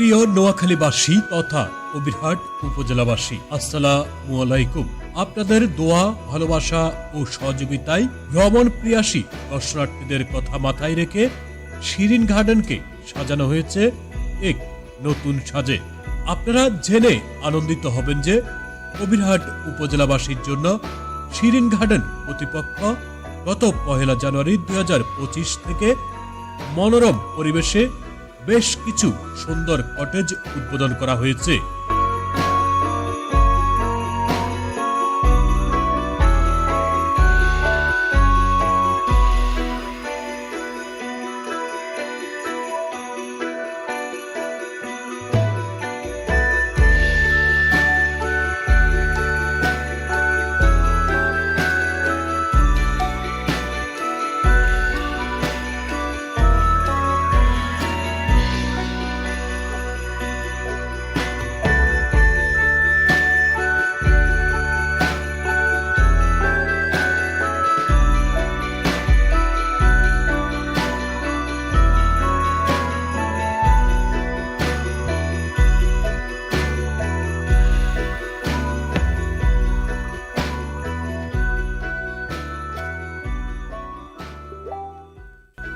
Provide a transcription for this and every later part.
প্রিয় নোয়াখালীবাসী তথা কবিরহাট উপজেলাবাসী, আসসালামু আলাইকুম। আপনাদের দোয়া, ভালোবাসা ও সহযোগিতায় ভ্রমণ প্রিয়াসী দর্শনার্থীদের কথা মাথায় রেখে শিরিন গার্ডেনকে সাজানো হয়েছে এক নতুন সাজে। আপনারা জেনে আনন্দিত হবেন যে কবিরহাট উপজেলাবাসীর জন্য শিরিন গার্ডেন কর্তৃপক্ষ গত পহেলা জানুয়ারি দুই হাজার পঁচিশ থেকে মনোরম পরিবেশে বেশ কিছু সুন্দর কটেজ উদ্বোধন করা হয়েছে।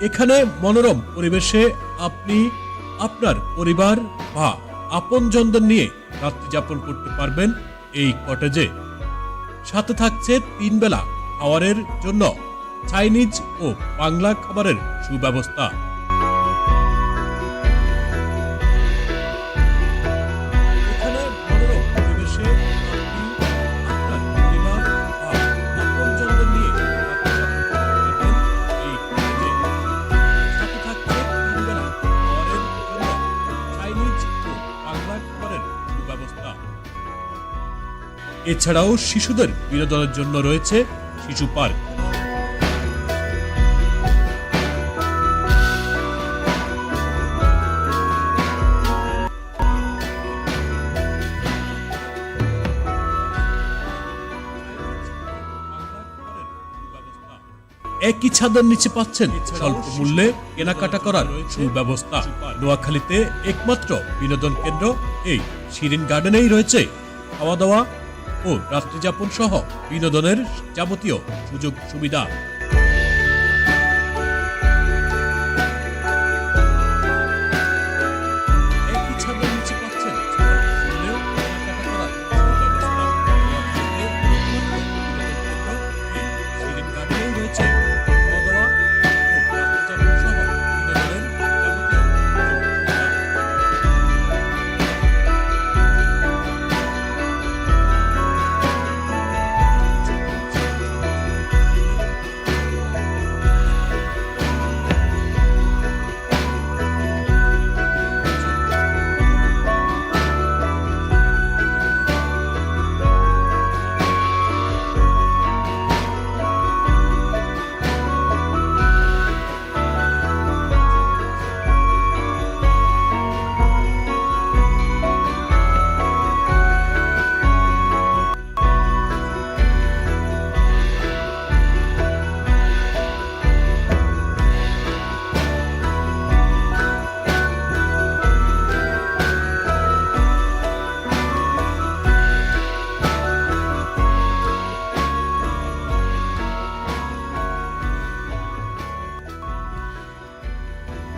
এখানে মনোরম পরিবেশে আপনি আপনার পরিবার বা আপনজনদের নিয়ে রাত্রি যাপন করতে পারবেন এই কটেজে। সাথে থাকছে তিন বেলা খাওয়ারের জন্য চাইনিজ ও বাংলা খাবারের সুব্যবস্থা। এছাড়াও শিশুদের বিনোদনের জন্য রয়েছে শিশু পার্ক। একই ছাদের নিচে পাচ্ছেন স্বল্প মূল্যে কেনাকাটা করার সুব্যবস্থা। নোয়াখালীতে একমাত্র বিনোদন কেন্দ্র এই শিরিন গার্ডেনেই রয়েছে। খাওয়া দাওয়া ও রাত্রিযাপন সহ বিনোদনের যাবতীয় সুযোগ সুবিধা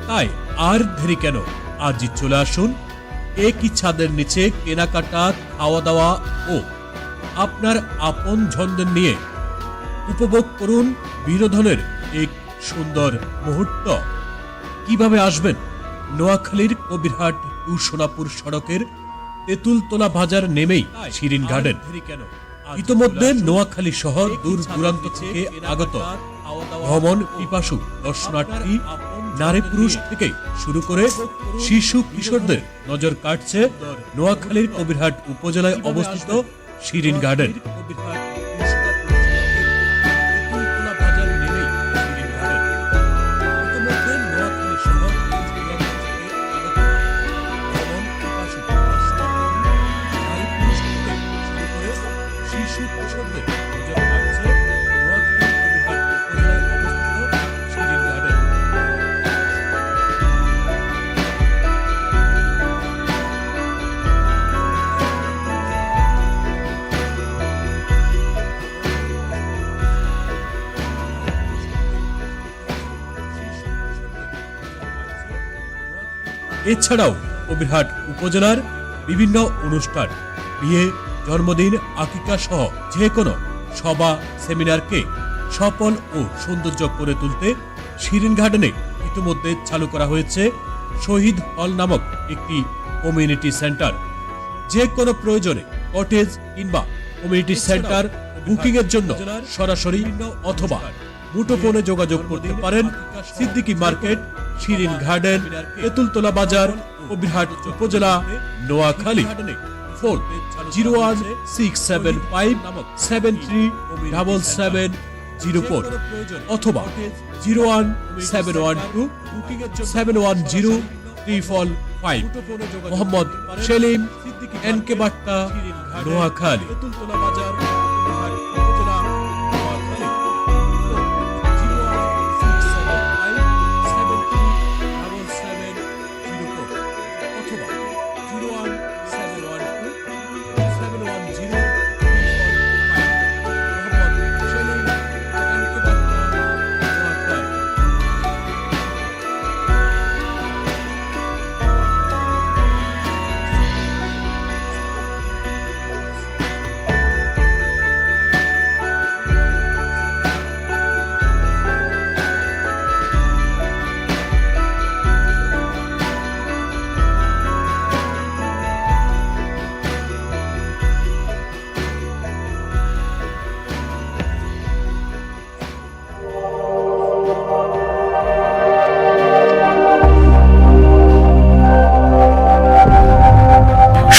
তাই আর দেরি কেন? আজই চলে আসুন একই ছাদের নিচে কেনাকাটা খাওয়া দাওয়া ও আপনার আপন ঝন্দের নিয়ে উপভোগ করুন বিনোদনের এক সুন্দর মুহূর্ত। কীভাবে আসবেন? নোয়াখালীর কবিরহাট টু সোনাপুর সড়কের তেঁতুলতলা বাজার নেমেই শিরিন গার্ডেন। ইতোমধ্যে নোয়াখালী শহর দূর দূরান্ত থেকে আগত। ভ্রমণ পিপাসু দর্শনার্থী নারী পুরুষ থেকে শুরু করে শিশু কিশোরদের নজর কাটছে নোয়াখালীর কবিরহাট উপজেলায় অবস্থিত শিরিন গার্ডেন। এছাড়াও কবিরহাট উপজেলার বিভিন্ন অনুষ্ঠান বিয়ে জন্মদিন আকিকা সহ যে কোনো সভা সেমিনারকে সফল ও সৌন্দর্য করে তুলতে শিরিন গার্ডেনে ইতিমধ্যে চালু করা হয়েছে শহীদ হল নামক একটি কমিউনিটি সেন্টার। যে কোনো প্রয়োজনে কটেজ কিংবা কমিউনিটি সেন্টার বুকিং এর জন্য সরাসরি অথবা মুঠোফোনে যোগাযোগ করতে পারেন সিদ্দিকী মার্কেট শিরিন গার্ডেন তেঁতুলতলা বাজার কবিরহাট উপজেলা Noakhali. Phone zero one six seven five seven three double seven zero four অথবা zero one seven one two seven one zero triple five. Mohammad Selim, N K Batta, Noakhali.